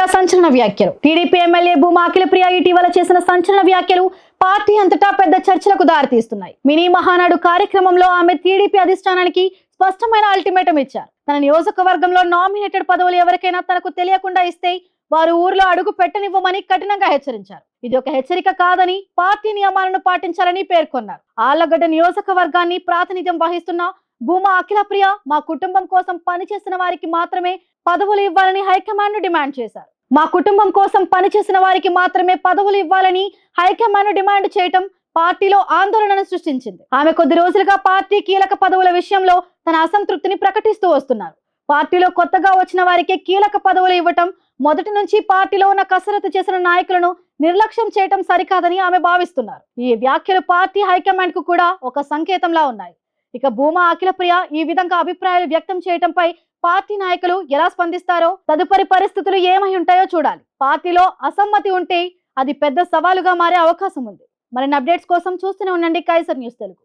ప్రియ సంచలన వ్యాఖ్యలు. TDP MLA Bhuma Akhilapriya ఇటీవల చేసిన సంచలన వ్యాఖ్యలు పార్టీ అంతటా పెద్ద చర్చలకు దారితీస్తున్నాయి. మినీ మహానాడు కార్యక్రమంలో ఆమె టీడీపీ అధిష్టానానికి స్పష్టమైన అల్టిమేటం ఇచ్చారు. తన నియోజకవర్గంలో నామినేటెడ్ పదవులు ఎవరికైనా తనకు తెలియకుండా ఇస్తే వారు ఊర్లో అడుగు పెట్టనివ్వమని కఠినంగా హెచ్చరించారు. ఇది ఒక హెచ్చరిక కాదని పార్టీ నియమాలను పాటించాలని పేర్కొన్నారు. ఆళ్ళగడ్డ నియోజకవర్గాన్ని ప్రాతినిధ్యం వహిస్తున్న భూమా అఖిలప్రియ మా కుటుంబం కోసం పనిచేసిన వారికి మాత్రమే పదవులు ఇవ్వాలని హైకమాండ్ను డిమాండ్ చేశారు. మా కుటుంబం కోసం పనిచేసిన వారికి మాత్రమే పదవులు ఇవ్వాలని హైకమాండ్ను డిమాండ్ చేయటం పార్టీలో ఆందోళనను సృష్టించింది. ఆమె కొద్ది రోజులుగా పార్టీ కీలక పదవుల విషయంలో తన అసంతృప్తిని ప్రకటిస్తూ వస్తున్నారు. పార్టీలో కొత్తగా వచ్చిన వారికి కీలక పదవులు ఇవ్వటం మొదటి నుంచి పార్టీలో ఉన్న కసరత్తు చేసిన నాయకులను నిర్లక్ష్యం చేయటం సరికాదని ఆమె భావిస్తున్నారు. ఈ వ్యాఖ్యలు పార్టీ హైకమాండ్కు కూడా ఒక సంకేతంలా ఉన్నాయి. ఇక భూమా అఖిలప్రియ ఈ విధంగా అభిప్రాయాలు వ్యక్తం చేయటంపై పార్టీ నాయకులు ఎలా స్పందిస్తారో తదుపరి పరిస్థితులు ఏమై ఉంటాయో చూడాలి. పార్టీలో అసమ్మతి ఉంటే అది పెద్ద సవాలుగా మారే అవకాశం ఉంది. మరిన్ని అప్డేట్స్ కోసం చూస్తూనే ఉండండి కైసర్ న్యూస్ తెలుగు.